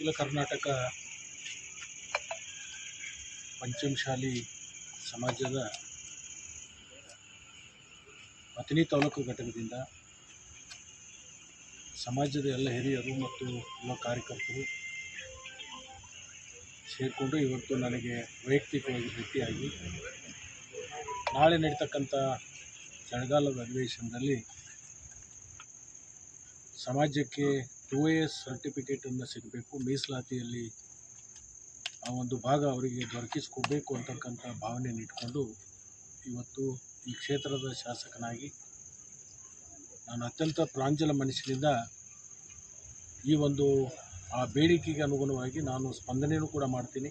ಅಖಿಲ ಕರ್ನಾಟಕ ಪಂಚಮಶಾಲಿ ಸಮಾಜದ ಅಥಣಿ ತಾಲೂಕು ಘಟಕದಿಂದ ಸಮಾಜದ ಎಲ್ಲ ಹಿರಿಯರು ಮತ್ತು ಎಲ್ಲ ಕಾರ್ಯಕರ್ತರು ಸೇರಿಕೊಂಡು ಇವತ್ತು ನನಗೆ ವೈಯಕ್ತಿಕವಾಗಿ ಭೇಟಿಯಾಗಿ ನಾಳೆ ನಡೀತಕ್ಕಂಥ ಚಳಿಗಾಲದ ಅಧಿವೇಶನದಲ್ಲಿ ಸಮಾಜಕ್ಕೆ ಟು ಎ ಎಸ್ ಸರ್ಟಿಫಿಕೇಟನ್ನು ಸಿಗಬೇಕು, ಮೀಸಲಾತಿಯಲ್ಲಿ ಆ ಒಂದು ಭಾಗ ಅವರಿಗೆ ದೊರಕಿಸ್ಕೊಡ್ಬೇಕು ಅಂತಕ್ಕಂಥ ಭಾವನೆಯನ್ನು ಇಟ್ಕೊಂಡು ಇವತ್ತು ಈ ಕ್ಷೇತ್ರದ ಶಾಸಕನಾಗಿ ನಾನು ಅತ್ಯಂತ ಪ್ರಾಂಜಲ ಮನಸ್ಸಿನಿಂದ ಈ ಒಂದು ಆ ಬೇಡಿಕೆಗೆ ಅನುಗುಣವಾಗಿ ನಾನು ಸ್ಪಂದನೆಯೂ ಕೂಡ ಮಾಡ್ತೀನಿ.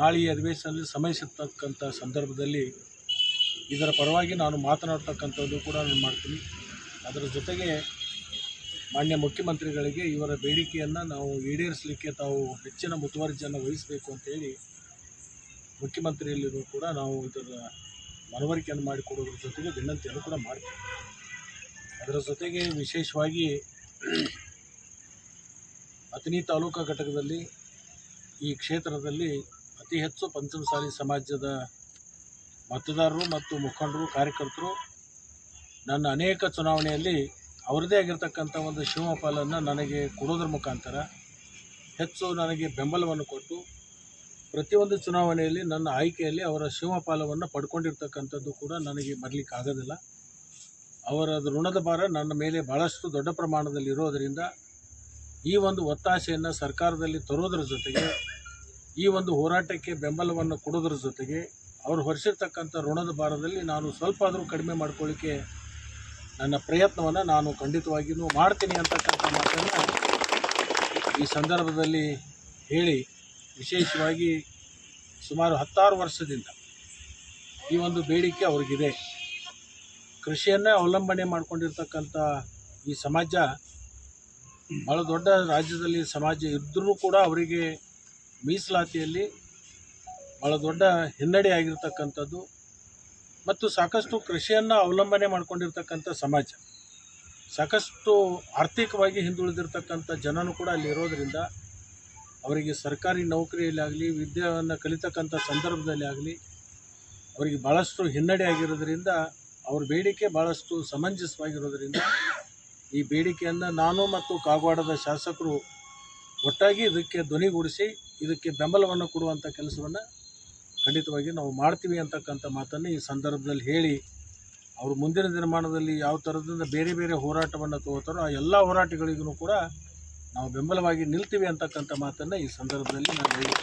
ನಾಳೆ ಈ ಅಧಿವೇಶನದಲ್ಲಿ ಸಮಯ ಸಿಗ್ತಕ್ಕಂಥ ಸಂದರ್ಭದಲ್ಲಿ ಇದರ ಪರವಾಗಿ ನಾನು ಮಾತನಾಡ್ತಕ್ಕಂಥದ್ದು ಕೂಡ ನಾನು ಮಾಡ್ತೀನಿ. ಅದರ ಜೊತೆಗೆ ಮಾನ್ಯ ಮುಖ್ಯಮಂತ್ರಿಗಳಿಗೆ ಇವರ ಬೇಡಿಕೆಯನ್ನು ನಾವು ಈಡೇರಿಸಲಿಕ್ಕೆ ತಾವು ಹೆಚ್ಚಿನ ಮುತುವರ್ಜಿಯನ್ನು ವಹಿಸಬೇಕು ಅಂತೇಳಿ ಮುಖ್ಯಮಂತ್ರಿಯಲ್ಲಿಯೂ ಕೂಡ ನಾವು ಇದರ ಮನವರಿಕೆಯನ್ನು ಮಾಡಿಕೊಡೋದ್ರ ಜೊತೆಗೆ ವಿನಂತಿಯನ್ನು ಕೂಡ ಮಾಡ್ತೀವಿ. ಅದರ ಜೊತೆಗೆ ವಿಶೇಷವಾಗಿ ಅಥಣಿ ತಾಲೂಕಾ ಘಟಕದಲ್ಲಿ ಈ ಕ್ಷೇತ್ರದಲ್ಲಿ ಅತಿ ಹೆಚ್ಚು ಪಂಚಮಸಾಲಿ ಸಮಾಜದ ಮತದಾರರು ಮತ್ತು ಮುಖಂಡರು, ಕಾರ್ಯಕರ್ತರು ನನ್ನ ಅನೇಕ ಚುನಾವಣೆಯಲ್ಲಿ ಅವರದೇ ಆಗಿರ್ತಕ್ಕಂಥ ಒಂದು ಶಿವಪಾಲನ್ನು ನನಗೆ ಕೊಡೋದ್ರ ಮುಖಾಂತರ ಹೆಚ್ಚು ನನಗೆ ಬೆಂಬಲವನ್ನು ಕೊಟ್ಟು ಪ್ರತಿಯೊಂದು ಚುನಾವಣೆಯಲ್ಲಿ ನನ್ನ ಆಯ್ಕೆಯಲ್ಲಿ ಅವರ ಶಿವಪಾಲವನ್ನು ಪಡ್ಕೊಂಡಿರ್ತಕ್ಕಂಥದ್ದು ಕೂಡ ನನಗೆ ಮರಲಿಕ್ಕೆ ಆಗೋದಿಲ್ಲ ಅವರ ಋಣದ ಭಾರ ನನ್ನ ಮೇಲೆ ಭಾಳಷ್ಟು ದೊಡ್ಡ ಪ್ರಮಾಣದಲ್ಲಿ ಇರೋದರಿಂದ ಈ ಒಂದು ಒತ್ತಾಸೆಯನ್ನು ಸರ್ಕಾರದಲ್ಲಿ ತರೋದ್ರ ಜೊತೆಗೆ, ಈ ಒಂದು ಹೋರಾಟಕ್ಕೆ ಬೆಂಬಲವನ್ನು ಕೊಡೋದ್ರ ಜೊತೆಗೆ, ಅವರು ಹೊರಿಸಿರ್ತಕ್ಕಂಥ ಋಣದ ಭಾರದಲ್ಲಿ ನಾನು ಸ್ವಲ್ಪ ಆದರೂ ಕಡಿಮೆ ಮಾಡ್ಕೊಳ್ಳಿಕ್ಕೆ ನನ್ನ ಪ್ರಯತ್ನವನ್ನು ನಾನು ಖಂಡಿತವಾಗಿಯೂ ಮಾಡ್ತೀನಿ ಅಂತಕ್ಕಂಥ ಮಾತನ್ನು ಈ ಸಂದರ್ಭದಲ್ಲಿ ಹೇಳಿ ವಿಶೇಷವಾಗಿ ಸುಮಾರು ಹತ್ತಾರು ವರ್ಷದಿಂದ ಈ ಒಂದು ಬೇಡಿಕೆ ಅವ್ರಿಗಿದೆ. ಕೃಷಿಯನ್ನೇ ಅವಲಂಬನೆ ಮಾಡಿಕೊಂಡಿರ್ತಕ್ಕಂಥ ಈ ಸಮಾಜ ಭಾಳ ದೊಡ್ಡ ರಾಜ್ಯದಲ್ಲಿ ಸಮಾಜ ಇದ್ದರೂ ಕೂಡ ಅವರಿಗೆ ಮೀಸಲಾತಿಯಲ್ಲಿ ಭಾಳ ದೊಡ್ಡ ಹಿನ್ನಡೆ ಆಗಿರ್ತಕ್ಕಂಥದ್ದು. ಮತ್ತು ಸಾಕಷ್ಟು ಕೃಷಿಯನ್ನು ಅವಲಂಬನೆ ಮಾಡಿಕೊಂಡಿರ್ತಕ್ಕಂಥ ಸಮಾಜ. ಸಾಕಷ್ಟು ಆರ್ಥಿಕವಾಗಿ ಹಿಂದುಳಿದಿರ್ತಕ್ಕಂಥ ಜನನು ಕೂಡ ಅಲ್ಲಿ ಇರೋದರಿಂದ ಅವರಿಗೆ ಸರ್ಕಾರಿ ನೌಕರಿಯಲ್ಲಾಗಲಿ ವಿದ್ಯೆಯನ್ನು ಕಲಿತಕ್ಕಂಥ ಸಂದರ್ಭದಲ್ಲಿ ಆಗಲಿ, ಅವರಿಗೆ ಭಾಳಷ್ಟು ಹಿನ್ನಡೆ ಆಗಿರೋದ್ರಿಂದ, ಅವ್ರ ಬೇಡಿಕೆ ಭಾಳಷ್ಟು ಸಮಂಜಸವಾಗಿರೋದರಿಂದ ಈ ಬೇಡಿಕೆಯನ್ನು ನಾನು ಮತ್ತು ಕಾಗವಾಡದ ಶಾಸಕರು ಒಟ್ಟಾಗಿ ಇದಕ್ಕೆ ಧ್ವನಿಗೂಡಿಸಿ, ಇದಕ್ಕೆ ಬೆಂಬಲವನ್ನು ಕೊಡುವಂಥ ಕೆಲಸವನ್ನು ಖಂಡಿತವಾಗಿ ನಾವು ಮಾಡ್ತೀವಿ ಅಂತಕ್ಕಂಥ ಮಾತನ್ನು ಈ ಸಂದರ್ಭದಲ್ಲಿ ಹೇಳಿ, ಅವರು ಮುಂದಿನ ದಿನಮಾನದಲ್ಲಿ ಯಾವ ಥರದಿಂದ ಬೇರೆ ಬೇರೆ ಹೋರಾಟವನ್ನು ತಗೋತಾರೋ ಆ ಎಲ್ಲ ಹೋರಾಟಗಳಿಗೂ ಕೂಡ ನಾವು ಬೆಂಬಲವಾಗಿ ನಿಲ್ತೀವಿ ಅಂತಕ್ಕಂಥ ಮಾತನ್ನು ಈ ಸಂದರ್ಭದಲ್ಲಿ ನಾನು ಹೇಳಿ